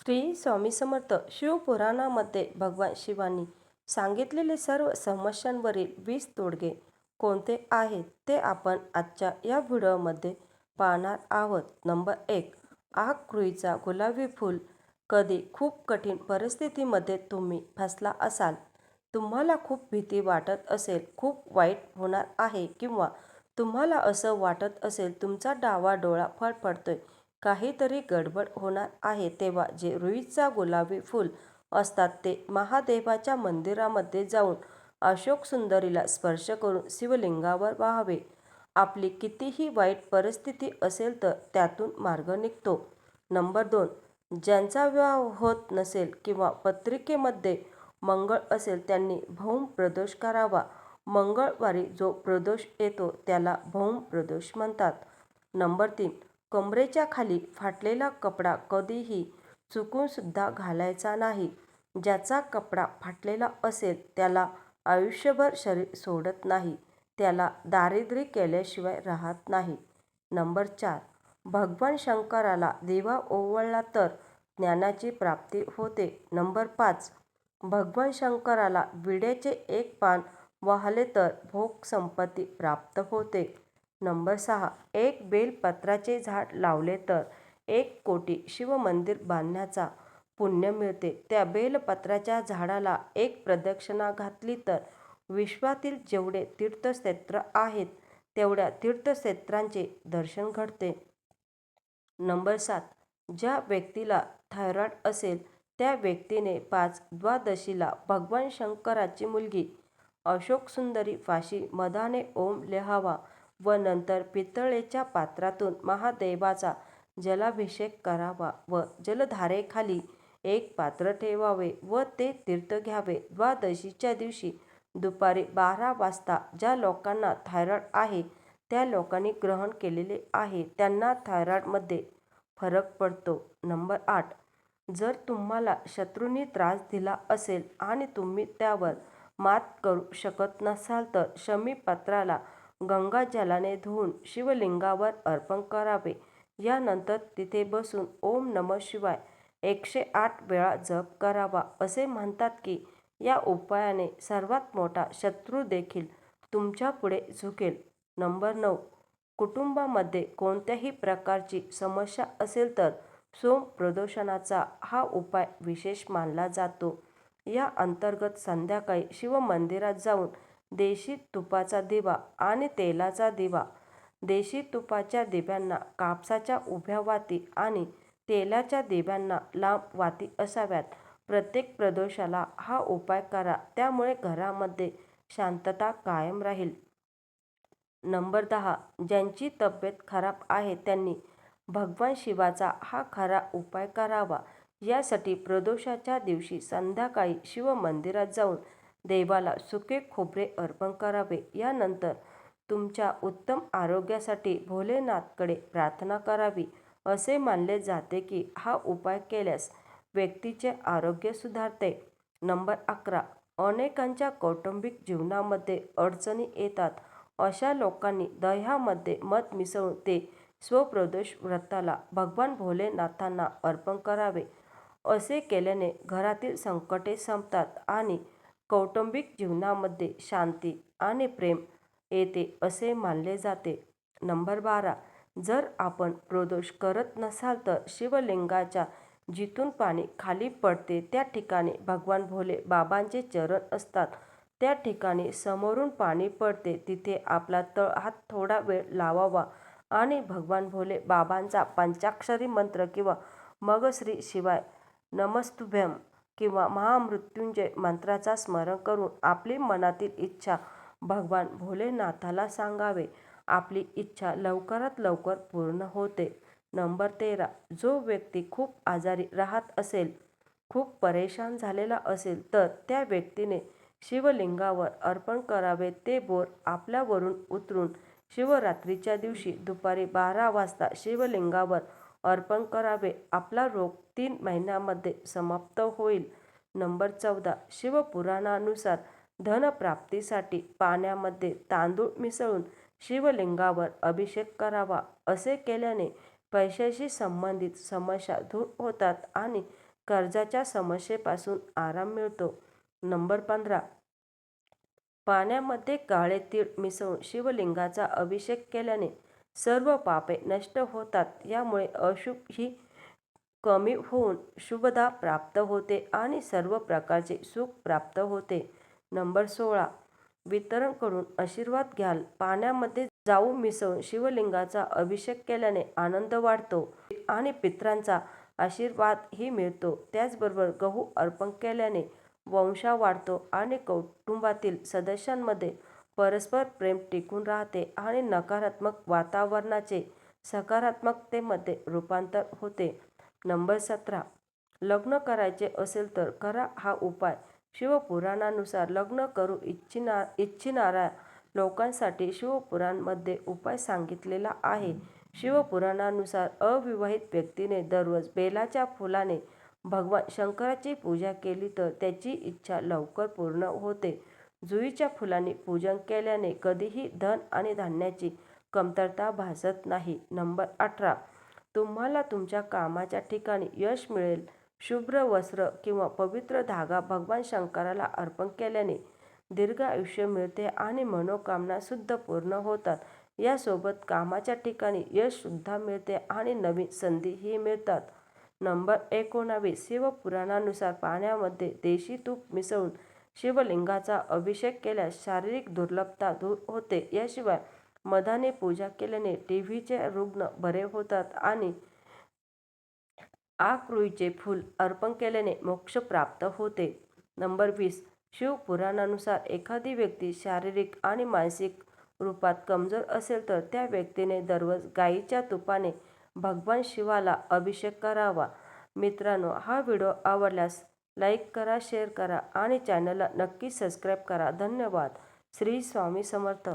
श्री स्वामी समर्थ शिवपुराणामध्ये भगवान शिवांनी सांगितलेले सर्व समस्यांवरील वीस तोडगे कोणते आहेत ते आपण आजच्या या व्हिडिओमध्ये पाहणार आहोत. नंबर एक आग कृईचा गुलाबी फूल. कधी खूप कठीण परिस्थितीमध्ये तुम्ही फसला असाल तुम्हाला खूप भीती वाटत असेल खूप वाईट होणार आहे किंवा तुम्हाला असं वाटत असेल तुमचा डावा डोळा फडफडतोय काहीतरी गडबड होणार आहे तेव्हा जे रुईचा गुलाबी फूल असतात ते महादेवाच्या मंदिरामध्ये जाऊन अशोक सुंदरीला स्पर्श करून शिवलिंगावर वाहावे. आपली कितीही वाईट परिस्थिती असेल तर त्यातून मार्ग निघतो. नंबर दोन ज्यांचा विवाह होत नसेल किंवा पत्रिकेमध्ये मंगळ असेल त्यांनी भौम प्रदोष करावा. मंगळवारी जो प्रदोष येतो त्याला भौम प्रदोष म्हणतात. नंबर तीन कमरेच्या खाली फाटलेला कपडा कधीही चुकूनसुद्धा घालायचा नाही. ज्याचा कपडा फाटलेला असेल त्याला आयुष्यभर शरीर सोडत नाही. त्याला दारिद्र्य केल्याशिवाय राहत नाही. नंबर चार. भगवान शंकराला दिवा ओवळला तर ज्ञानाची प्राप्ती होते. नंबर पाच. भगवान शंकराला विड्याचे एक पान वाहले तर भोग संपत्ती प्राप्त होते. नंबर सहा. एक बेलपत्राचे झाड लावले तर एक कोटी शिवमंदिर बांधण्याचा पुण्य मिळते. त्या बेलपत्राच्या झाडाला एक प्रदक्षिणा घातली तर विश्वातील जेवढे तीर्थक्षेत्र आहेत तेवढ्या तीर्थक्षेत्रांचे दर्शन घडते. नंबर सात. ज्या व्यक्तीला थायरॉईड असेल त्या व्यक्तीने पाच द्वादशीला भगवान शंकराची मुलगी अशोक सुंदरी फाशी मधाने ओम लिहावा व नंतर पितळेच्या पात्रातून महादेवाचा जलाभिषेक करावा व जलधारेखाली एक पात्र ठेवावे व ते तीर्थ घ्यावे. द्वादशीच्या दिवशी दुपारी बारा वाजता ज्या लोकांना थायरॉईड आहे त्या लोकांनी ग्रहण केलेले आहे. त्यांना थायरॉईडमध्ये फरक पडतो. नंबर आठ. जर तुम्हाला शत्रूंनी त्रास दिला असेल आणि तुम्ही त्यावर मात करू शकत नसाल तर शमीपत्राला गंगाजलाने धुवून शिवलिंगावर अर्पण करावे. यानंतर तिथे बसून ओम नम शिवाय एकशे आठ वेळा जप करावा. असे म्हणतात की या उपायाने सर्वात मोठा शत्रू देखील तुमच्यापुढे झुकेल. नंबर नऊ. कुटुंबामध्ये कोणत्याही प्रकारची समस्या असेल तर सोम प्रदोषणाचा हा उपाय विशेष मानला जातो. या अंतर्गत संध्याकाळी शिवमंदिरात जाऊन देशी तुपाचा दिवा आणि तेलाचा दिवा. देशी तुपाच्या दिव्यांना कापसाच्या उभ्या वाती आणि तेलाच्या दिव्यांना लांब वाती असाव्यात. प्रत्येक प्रदोषाला हा उपाय करा त्यामुळे घरामध्ये शांतता कायम राहील. नंबर दहा. ज्यांची तब्येत खराब आहे त्यांनी भगवान शिवाचा हा खरा उपाय करावा. यासाठी प्रदोषाच्या दिवशी संध्याकाळी शिवमंदिरात जाऊन देवाला सुके खोबरे अर्पण करावे. यानंतर तुमच्या उत्तम आरोग्यासाठी भोलेनाथकडे प्रार्थना करावी असे मानले जाते की हा उपाय केल्यास व्यक्तीचे आरोग्य सुधारते. नंबर अकरा. अनेकांच्या कौटुंबिक जीवनामध्ये अडचणी येतात. अशा लोकांनी दह्यामध्ये मध मिसळून ते स्वप्रदोष व्रताला भगवान भोलेनाथांना अर्पण करावे. असे केल्याने घरातील संकटे संपतात आणि कौटुंबिक जीवनामध्ये शांती आणि प्रेम येते असे मानले जाते. नंबर बारा. जर आपण प्रदोष करत नसाल तर शिवलिंगाच्या जिथून पाणी खाली पडते त्या ठिकाणी भगवान भोले बाबांचे चरण असतात. त्या ठिकाणी समोरून पाणी पडते तिथे आपला तळ हात थोडा वेळ लावावा आणि भगवान भोले बाबांचा पंचाक्षरी मंत्र किंवा मग श्री शिवाय नमस्तुभ्यम किंवा महामृत्युंजय मंत्राचा स्मरण करून आपली मनातील इच्छा भगवान भोलेनाथाला सांगावे. आपली इच्छा लवकरात लवकर पूर्ण होते. नंबर तेरा. जो व्यक्ती खूप आजारी राहत असेल खूप परेशान झालेला असेल तर त्या व्यक्तीने शिवलिंगावर अर्पण करावे. ते बोर आपल्यावरून उतरून शिवरात्रीच्या दिवशी दुपारी बारा वाजता शिवलिंगावर अर्पण करावे. आपला रोग तीन महिन्यामध्ये समाप्त होईल. नंबर चौदा. शिवपुराणानुसार धनप्राप्तीसाठी पाण्यामध्ये तांदूळ मिसळून शिवलिंगावर अभिषेक करावा. असे केल्याने पैशाशी संबंधित समस्या दूर होतात आणि कर्जाच्या समस्येपासून आराम मिळतो. नंबर पंधरा. पाण्यामध्ये काळे तीळ मिसळून शिवलिंगाचा अभिषेक केल्याने सर्व पापे नष्ट होतात. यामुळे अशुभ ही कमी होऊन शुभदा प्राप्त होते आणि सर्व प्रकारचे सुख प्राप्त होते. नंबर सोळा. वितरण करून आशीर्वाद घ्याल. पाण्यामध्ये जाऊ मिसळून शिवलिंगाचा अभिषेक केल्याने आनंद वाढतो आणि पित्रांचा आशीर्वादही मिळतो. त्याचबरोबर गहू अर्पण केल्याने वंशा वाढतो आणि कौटुंबातील सदस्यांमध्ये परस्पर प्रेम टिकून राहते आणि नकारात्मक वातावरणाचे सकारात्मकतेमध्ये रूपांतर होते. नंबर सतरा. लग्न करायचे असेल तर करा हा उपाय. शिवपुराणानुसार लग्न करू इच्छिना इच्छिणाऱ्या लोकांसाठी शिवपुराणमध्ये उपाय सांगितलेला आहे. शिवपुराणानुसार अविवाहित व्यक्तीने दररोज बेलाच्या फुलाने भगवान शंकराची पूजा केली तर त्याची इच्छा लवकर पूर्ण होते. जुईच्या फुलांनी पूजन केल्याने कधीही धन आणि धान्याची कमतरता भासत नाही. नंबर अठरा. तुम्हाला तुमच्या कामाच्या ठिकाणी यश मिळेल. शुभ्र वस्त्र किंवा पवित्र धागा भगवान शंकराला अर्पण केल्याने दीर्घ आयुष्य मिळते आणि मनोकामना सुद्धा पूर्ण होतात. यासोबत कामाच्या ठिकाणी यशसुद्धा मिळते आणि नवीन संधीही मिळतात. नंबर एकोणावीस. शिवपुराणानुसार पाण्यामध्ये देशी तूप मिसळून शिवलिंगाचा अभिषेक केल्यास शारीरिक दुर्लभता दूर होते. याशिवाय मधाने पूजा केल्याने टी व्हीचे रुग्ण बरे होतात आणि आकृईचे फूल अर्पण केल्याने मोक्ष प्राप्त होते. नंबर वीस. शिवपुराणानुसार एखादी व्यक्ती शारीरिक आणि मानसिक रूपात कमजोर असेल तर त्या व्यक्तीने दररोज गाईच्या तुपाने भगवान शिवाला अभिषेक करावा. मित्रांनो हा व्हिडिओ आवडल्यास लाईक करा शेअर करा आणि चॅनलला नक्की सबस्क्राईब करा. धन्यवाद. श्री स्वामी समर्थ.